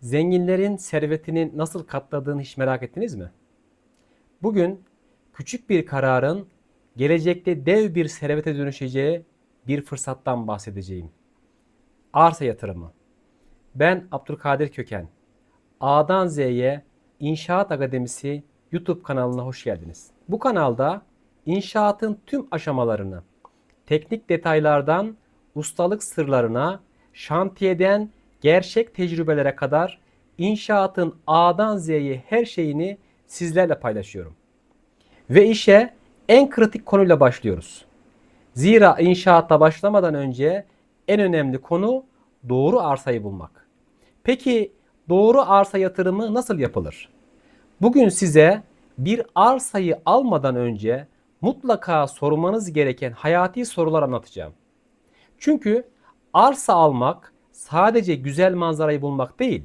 Zenginlerin servetini nasıl katladığını hiç merak ettiniz mi? Bugün küçük bir kararın gelecekte dev bir servete dönüşeceği bir fırsattan bahsedeceğim. Arsa yatırımı. Ben Abdülkadir Köken. A'dan Z'ye İnşaat Akademisi YouTube kanalına hoş geldiniz. Bu kanalda inşaatın tüm aşamalarını, teknik detaylardan ustalık sırlarına, şantiyeden gerçek tecrübelere kadar inşaatın A'dan Z'ye her şeyini sizlerle paylaşıyorum. Ve işe en kritik konuyla başlıyoruz. Zira inşaatta başlamadan önce en önemli konu doğru arsayı bulmak. Peki doğru arsa yatırımı nasıl yapılır? Bugün size bir arsayı almadan önce mutlaka sormanız gereken hayati sorular anlatacağım. Çünkü arsa almak sadece güzel manzarayı bulmak değil,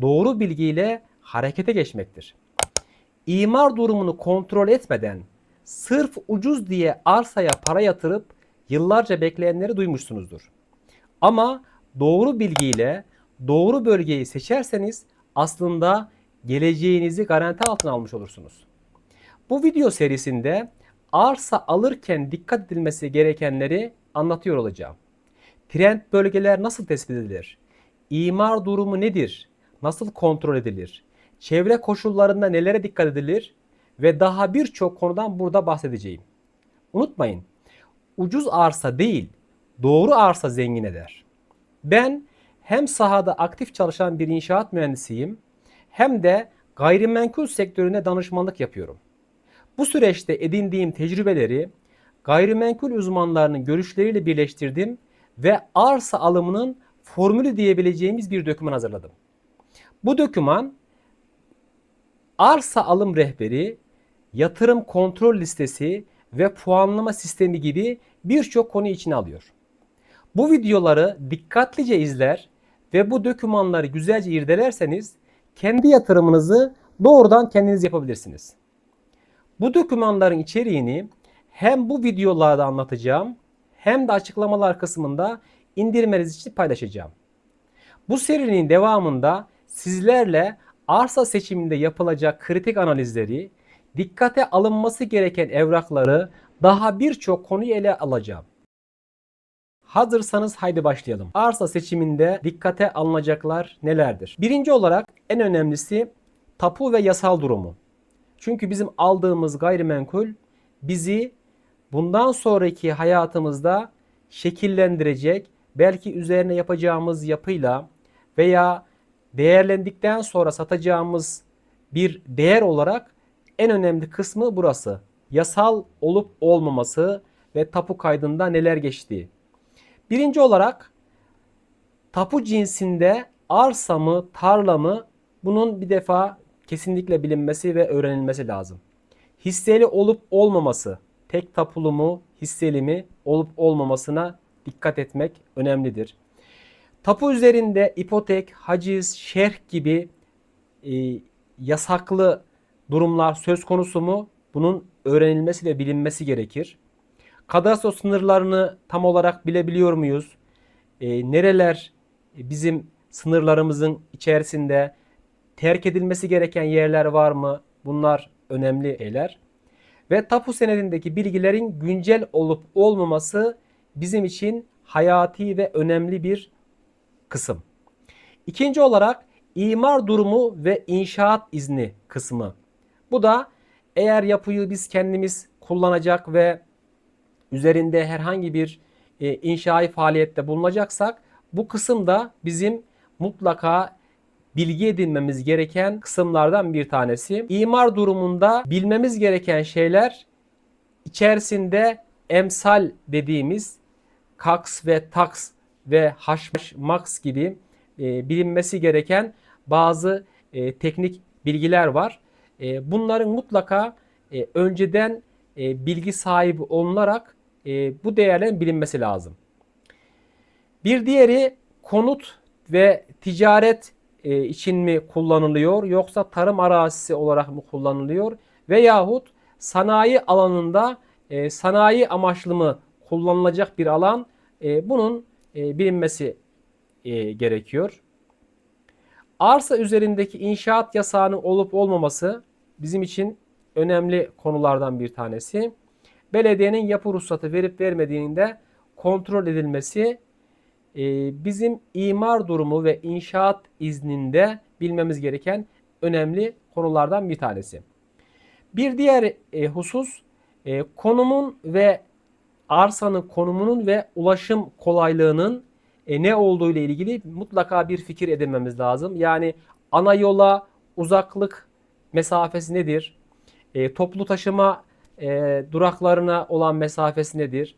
doğru bilgiyle harekete geçmektir. İmar durumunu kontrol etmeden sırf ucuz diye arsaya para yatırıp yıllarca bekleyenleri duymuşsunuzdur. Ama doğru bilgiyle doğru bölgeyi seçerseniz aslında geleceğinizi garanti altına almış olursunuz. Bu video serisinde arsa alırken dikkat edilmesi gerekenleri anlatıyor olacağım. Trend bölgeler nasıl tespit edilir? İmar durumu nedir? Nasıl kontrol edilir? Çevre koşullarında nelere dikkat edilir? Ve daha birçok konudan burada bahsedeceğim. Unutmayın, ucuz arsa değil, doğru arsa zengin eder. Ben hem sahada aktif çalışan bir inşaat mühendisiyim, hem de gayrimenkul sektörüne danışmanlık yapıyorum. Bu süreçte edindiğim tecrübeleri gayrimenkul uzmanlarının görüşleriyle birleştirdim ve arsa alımının formülü diyebileceğimiz bir doküman hazırladım. Bu doküman arsa alım rehberi, yatırım kontrol listesi ve puanlama sistemi gibi birçok konu içine alıyor. Bu videoları dikkatlice izler ve bu dokümanları güzelce irdelerseniz kendi yatırımınızı doğrudan kendiniz yapabilirsiniz. Bu dokümanların içeriğini hem bu videolarda anlatacağım hem de açıklamalar kısmında indirmeniz için paylaşacağım. Bu serinin devamında sizlerle arsa seçiminde yapılacak kritik analizleri, dikkate alınması gereken evrakları daha birçok konuyu ele alacağım. Hazırsanız haydi başlayalım. Arsa seçiminde dikkate alınacaklar nelerdir? Birinci olarak en önemlisi tapu ve yasal durumu. Çünkü bizim aldığımız gayrimenkul bizi bundan sonraki hayatımızda şekillendirecek, belki üzerine yapacağımız yapıyla veya değerlendikten sonra satacağımız bir değer olarak en önemli kısmı burası. Yasal olup olmaması ve tapu kaydında neler geçtiği. Birinci olarak tapu cinsinde arsa mı, tarla mı bunun bir defa kesinlikle bilinmesi ve öğrenilmesi lazım. Hisseli olup olmaması, tek tapulu mu, hisseli mi olup olmamasına dikkat etmek önemlidir. Tapu üzerinde ipotek, haciz, şerh gibi e, yasaklı durumlar söz konusu mu? Bunun öğrenilmesi ve bilinmesi gerekir. Kadastro sınırlarını tam olarak bilebiliyor muyuz? E, nereler bizim sınırlarımızın içerisinde terk edilmesi gereken yerler var mı? Bunlar önemli şeyler. Ve tapu senedindeki bilgilerin güncel olup olmaması bizim için hayati ve önemli bir kısım. İkinci olarak imar durumu ve inşaat izni kısmı. Bu da eğer yapıyı biz kendimiz kullanacak ve üzerinde herhangi bir e, inşai faaliyette bulunacaksak bu kısım da bizim mutlaka bilgi edinmemiz gereken kısımlardan bir tanesi. İmar durumunda bilmemiz gereken şeyler içerisinde emsal dediğimiz kaks ve taks ve haş max gibi e, bilinmesi gereken bazı e, teknik bilgiler var. E, bunların mutlaka e, önceden e, bilgi sahibi olunarak e, bu değerlerin bilinmesi lazım. Bir diğeri konut ve ticaret e, için mi kullanılıyor yoksa tarım arazisi olarak mı kullanılıyor veyahut sanayi alanında e, sanayi amaçlı mı kullanılacak bir alan e, bunun e, bilinmesi gerekiyor. Arsa üzerindeki inşaat yasağının olup olmaması bizim için önemli konulardan bir tanesi. Belediyenin yapı ruhsatı verip vermediğinin de kontrol edilmesi bizim imar durumu ve inşaat izninde bilmemiz gereken önemli konulardan bir tanesi. Bir diğer e, husus e, konumun ve arsanın konumunun ve ulaşım kolaylığının e, ne olduğu ile ilgili mutlaka bir fikir edinmemiz lazım. Yani ana yola uzaklık mesafesi nedir? Toplu taşıma duraklarına olan mesafesi nedir?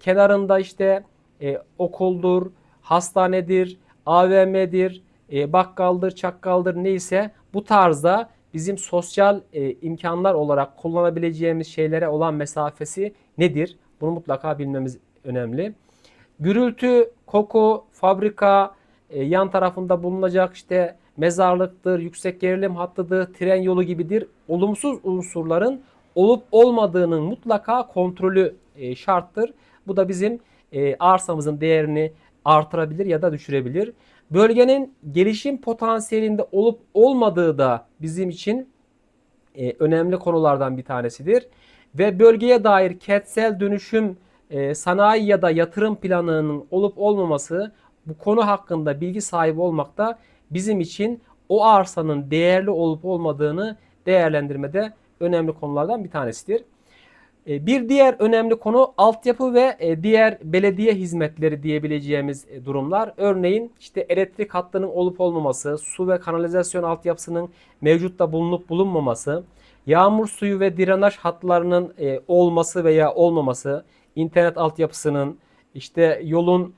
Kenarında işte e, okuldur, hastanedir, AVM'dir, e, bakkaldır, çakkaldır neyse bu tarzda bizim sosyal e, imkanlar olarak kullanabileceğimiz şeylere olan mesafesi nedir? Bunu mutlaka bilmemiz önemli. Gürültü, koku, fabrika, e, yan tarafında bulunacak işte mezarlıktır, yüksek gerilim hattıdır, tren yolu gibidir. Olumsuz unsurların olup olmadığının mutlaka kontrolü e, şarttır. Bu da bizim e, arsamızın değerini artırabilir ya da düşürebilir. Bölgenin gelişim potansiyelinde olup olmadığı da bizim için e, önemli konulardan bir tanesidir. Ve bölgeye dair kentsel dönüşüm, e, sanayi ya da yatırım planının olup olmaması bu konu hakkında bilgi sahibi olmak da bizim için o arsanın değerli olup olmadığını değerlendirmede önemli konulardan bir tanesidir. E, bir diğer önemli konu altyapı ve e, diğer belediye hizmetleri diyebileceğimiz e, durumlar. Örneğin işte elektrik hattının olup olmaması, su ve kanalizasyon altyapısının mevcutta bulunup bulunmaması, yağmur suyu ve drenaj hatlarının olması veya olmaması, internet altyapısının, işte yolun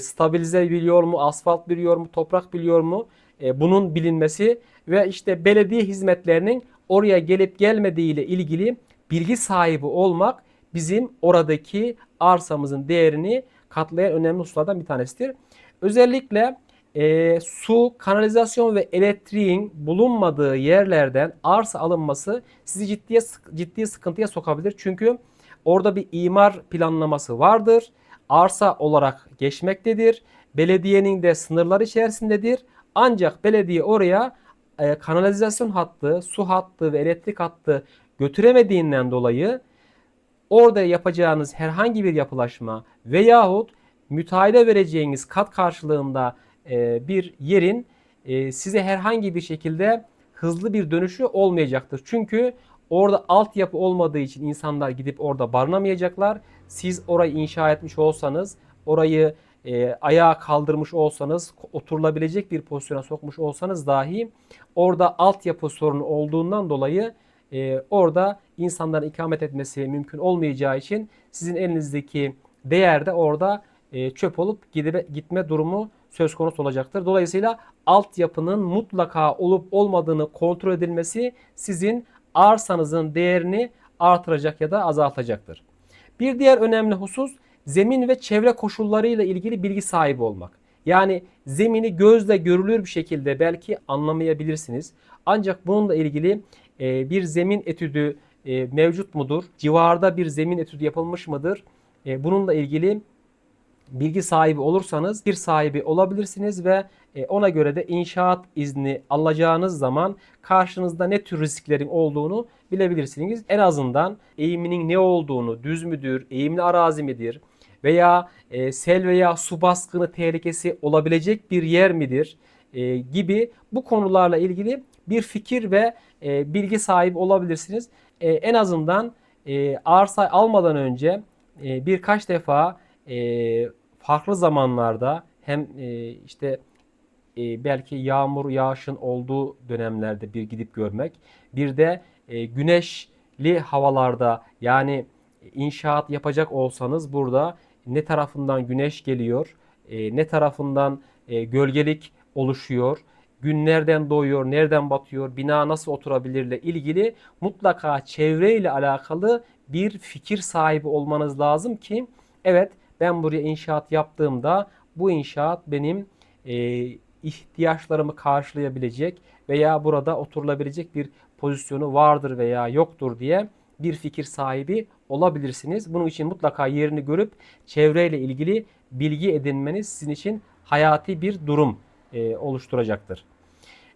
stabilize biliyor mu, asfalt biliyor mu, toprak biliyor mu bunun bilinmesi ve işte belediye hizmetlerinin oraya gelip gelmediği ile ilgili bilgi sahibi olmak bizim oradaki arsamızın değerini katlayan önemli hususlardan bir tanesidir. Özellikle e, su, kanalizasyon ve elektriğin bulunmadığı yerlerden arsa alınması sizi ciddiye ciddi sıkıntıya sokabilir. Çünkü orada bir imar planlaması vardır. Arsa olarak geçmektedir. Belediyenin de sınırları içerisindedir. Ancak belediye oraya e, kanalizasyon hattı, su hattı ve elektrik hattı götüremediğinden dolayı orada yapacağınız herhangi bir yapılaşma veyahut müteahhide vereceğiniz kat karşılığında e, bir yerin e, size herhangi bir şekilde hızlı bir dönüşü olmayacaktır. Çünkü orada altyapı olmadığı için insanlar gidip orada barınamayacaklar. Siz orayı inşa etmiş olsanız, orayı e, ayağa kaldırmış olsanız, oturulabilecek bir pozisyona sokmuş olsanız dahi orada altyapı sorunu olduğundan dolayı e, orada insanların ikamet etmesi mümkün olmayacağı için sizin elinizdeki değer de orada e, çöp olup gidip gitme durumu söz konusu olacaktır. Dolayısıyla altyapının mutlaka olup olmadığını kontrol edilmesi sizin arsanızın değerini artıracak ya da azaltacaktır. Bir diğer önemli husus zemin ve çevre koşullarıyla ilgili bilgi sahibi olmak. Yani zemini gözle görülür bir şekilde belki anlamayabilirsiniz. Ancak bununla ilgili e, bir zemin etüdü e, mevcut mudur? Civarda bir zemin etüdü yapılmış mıdır? E, bununla ilgili bilgi sahibi olursanız bir sahibi olabilirsiniz ve e, ona göre de inşaat izni alacağınız zaman karşınızda ne tür risklerin olduğunu bilebilirsiniz. En azından eğiminin ne olduğunu, düz müdür, eğimli arazi midir veya sel veya su baskını tehlikesi olabilecek bir yer midir gibi bu konularla ilgili bir fikir ve e, bilgi sahibi olabilirsiniz. E, en azından e, arsa almadan önce e, birkaç defa e, farklı zamanlarda hem e, işte e, belki yağmur yağışın olduğu dönemlerde bir gidip görmek, bir de e, güneşli havalarda yani inşaat yapacak olsanız burada ne tarafından güneş geliyor, e, ne tarafından e, gölgelik oluşuyor, gün nereden doğuyor, nereden batıyor, bina nasıl oturabilirle ilgili mutlaka çevreyle alakalı bir fikir sahibi olmanız lazım ki evet ben buraya inşaat yaptığımda bu inşaat benim e, ihtiyaçlarımı karşılayabilecek veya burada oturulabilecek bir pozisyonu vardır veya yoktur diye bir fikir sahibi olabilirsiniz. Bunun için mutlaka yerini görüp çevreyle ilgili bilgi edinmeniz sizin için hayati bir durum e, oluşturacaktır.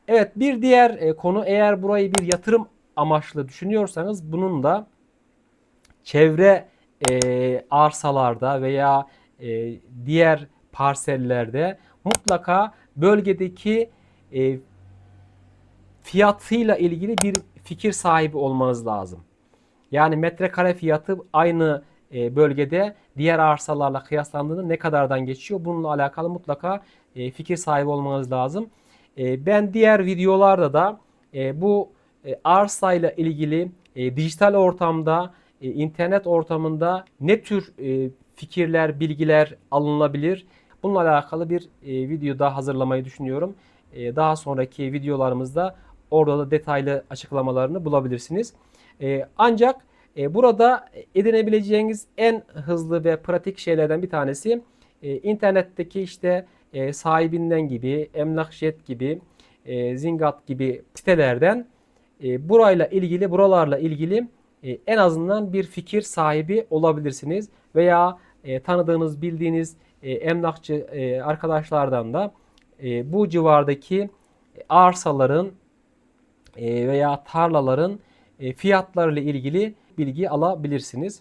Evet bir diğer e, konu eğer burayı bir yatırım amaçlı düşünüyorsanız bunun da çevre e, arsalarda veya e, diğer parsellerde mutlaka bölgedeki e, fiyatıyla ilgili bir fikir sahibi olmanız lazım. Yani metrekare fiyatı aynı e, bölgede diğer arsalarla kıyaslandığında ne kadardan geçiyor? Bununla alakalı mutlaka e, fikir sahibi olmanız lazım. E, ben diğer videolarda da e, bu e, arsayla ilgili e, dijital ortamda, e, internet ortamında ne tür fikirler, bilgiler alınabilir? Bununla alakalı bir video daha hazırlamayı düşünüyorum. Daha sonraki videolarımızda orada da detaylı açıklamalarını bulabilirsiniz. Ancak burada edinebileceğiniz en hızlı ve pratik şeylerden bir tanesi internetteki işte e, sahibinden gibi, Emlakjet gibi, e, Zingat gibi sitelerden e, burayla ilgili, buralarla ilgili e, en azından bir fikir sahibi olabilirsiniz. Veya e, tanıdığınız, bildiğiniz e, emlakçı e, arkadaşlardan da e, bu civardaki arsaların e, veya tarlaların e, fiyatlarıyla ilgili bilgi alabilirsiniz.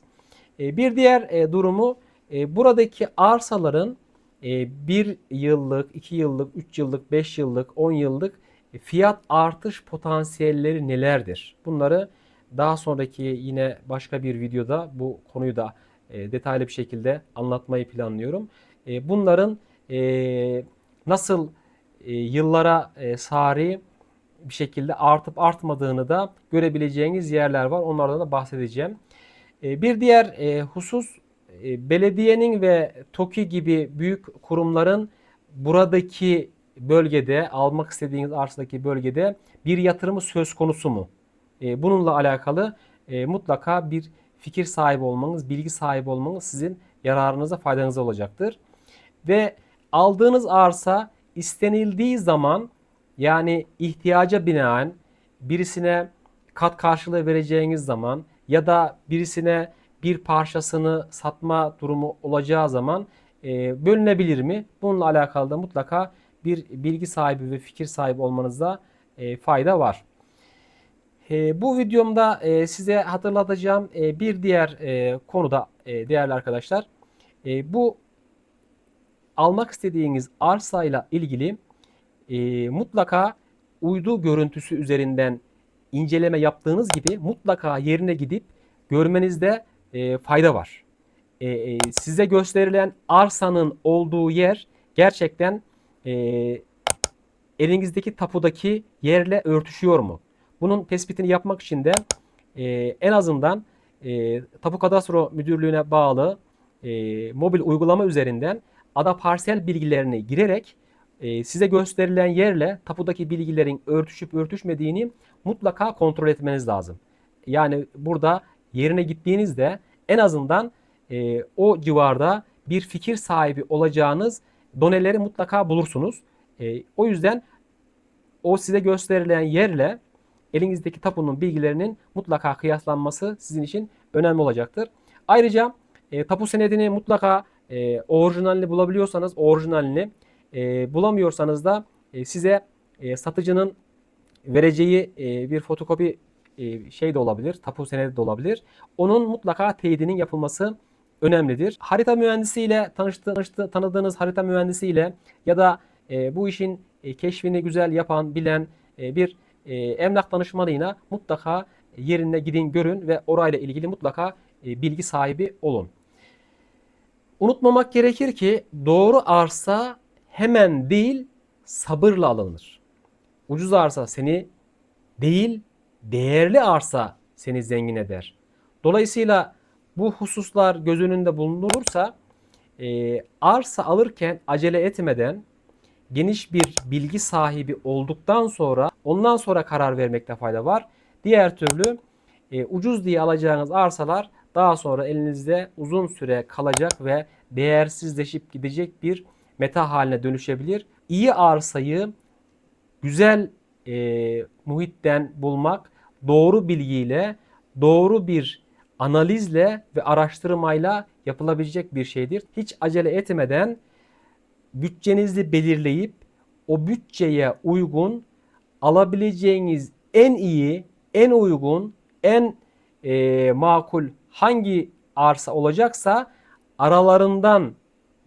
E, bir diğer e, durumu e, buradaki arsaların e, 1 yıllık, 2 yıllık, 3 yıllık, 5 yıllık, 10 yıllık fiyat artış potansiyelleri nelerdir? Bunları daha sonraki yine başka bir videoda bu konuyu da e, detaylı bir şekilde anlatmayı planlıyorum. E, bunların e, nasıl yıllara e, sari bir şekilde artıp artmadığını da görebileceğiniz yerler var. Onlardan da bahsedeceğim. Bir diğer husus belediyenin ve TOKİ gibi büyük kurumların buradaki bölgede almak istediğiniz arsadaki bölgede bir yatırımı söz konusu mu? E, bununla alakalı e, mutlaka bir fikir sahibi olmanız, bilgi sahibi olmanız sizin yararınıza, faydanıza olacaktır. Ve aldığınız arsa istenildiği zaman yani ihtiyaca binaen birisine kat karşılığı vereceğiniz zaman ya da birisine bir parçasını satma durumu olacağı zaman e, bölünebilir mi? Bununla alakalı da mutlaka bir bilgi sahibi ve fikir sahibi olmanızda e, fayda var. E, bu videomda e, size hatırlatacağım e, bir diğer e, konuda e, değerli arkadaşlar. E, bu almak istediğiniz arsayla ilgili e, mutlaka uydu görüntüsü üzerinden inceleme yaptığınız gibi mutlaka yerine gidip görmenizde e, fayda var. E, e, size gösterilen arsanın olduğu yer gerçekten e, elinizdeki tapudaki yerle örtüşüyor mu? Bunun tespitini yapmak için de e, en azından e, Tapu Kadastro Müdürlüğü'ne bağlı e, mobil uygulama üzerinden ada parsel bilgilerini girerek e, size gösterilen yerle tapudaki bilgilerin örtüşüp örtüşmediğini mutlaka kontrol etmeniz lazım. Yani burada yerine gittiğinizde en azından e, o civarda bir fikir sahibi olacağınız doneleri mutlaka bulursunuz. E, o yüzden o size gösterilen yerle elinizdeki tapunun bilgilerinin mutlaka kıyaslanması sizin için önemli olacaktır. Ayrıca e, tapu senedini mutlaka e, orijinalini bulabiliyorsanız orijinalini e, bulamıyorsanız da e, size e, satıcının vereceği e, bir fotokopi e, şey de olabilir, tapu senedi de olabilir. Onun mutlaka teyidinin yapılması önemlidir. Harita mühendisiyle tanıştı, tanıştı, tanıdığınız harita mühendisiyle ya da e, bu işin e, keşfini güzel yapan, bilen e, bir e, emlak danışmanıyla mutlaka yerine gidin, görün ve orayla ilgili mutlaka e, bilgi sahibi olun. Unutmamak gerekir ki doğru arsa hemen değil sabırla alınır. Ucuz arsa seni değil değerli arsa seni zengin eder. Dolayısıyla bu hususlar göz önünde bulundurulursa e, arsa alırken acele etmeden geniş bir bilgi sahibi olduktan sonra ondan sonra karar vermekte fayda var. Diğer türlü e, ucuz diye alacağınız arsalar daha sonra elinizde uzun süre kalacak ve değersizleşip gidecek bir meta haline dönüşebilir. İyi arsayı güzel e, muhitten bulmak doğru bilgiyle, doğru bir analizle ve araştırmayla yapılabilecek bir şeydir. Hiç acele etmeden bütçenizi belirleyip o bütçeye uygun alabileceğiniz en iyi, en uygun, en e, makul hangi arsa olacaksa aralarından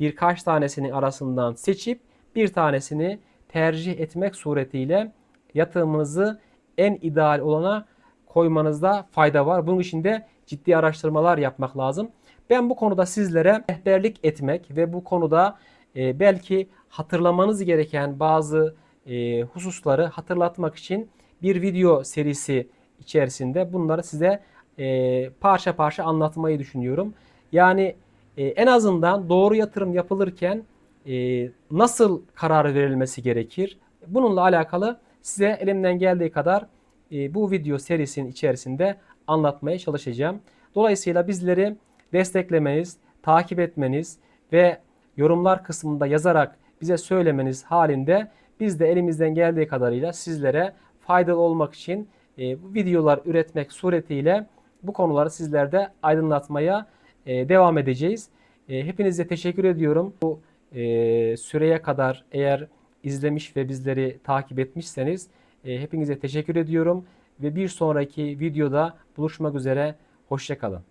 birkaç tanesinin arasından seçip bir tanesini tercih etmek suretiyle yatırımınızı en ideal olana koymanızda fayda var. Bunun için de ciddi araştırmalar yapmak lazım. Ben bu konuda sizlere rehberlik etmek ve bu konuda e, belki hatırlamanız gereken bazı e, hususları hatırlatmak için bir video serisi içerisinde bunları size e, parça parça anlatmayı düşünüyorum. Yani e, en azından doğru yatırım yapılırken e, nasıl karar verilmesi gerekir? Bununla alakalı size elimden geldiği kadar e, bu video serisinin içerisinde anlatmaya çalışacağım. Dolayısıyla bizleri desteklemeniz, takip etmeniz ve yorumlar kısmında yazarak bize söylemeniz halinde biz de elimizden geldiği kadarıyla sizlere faydalı olmak için e, bu videolar üretmek suretiyle bu konuları sizlerde aydınlatmaya e, devam edeceğiz. Hepinize teşekkür ediyorum. Bu süreye kadar eğer izlemiş ve bizleri takip etmişseniz e, hepinize teşekkür ediyorum ve bir sonraki videoda buluşmak üzere. Hoşçakalın.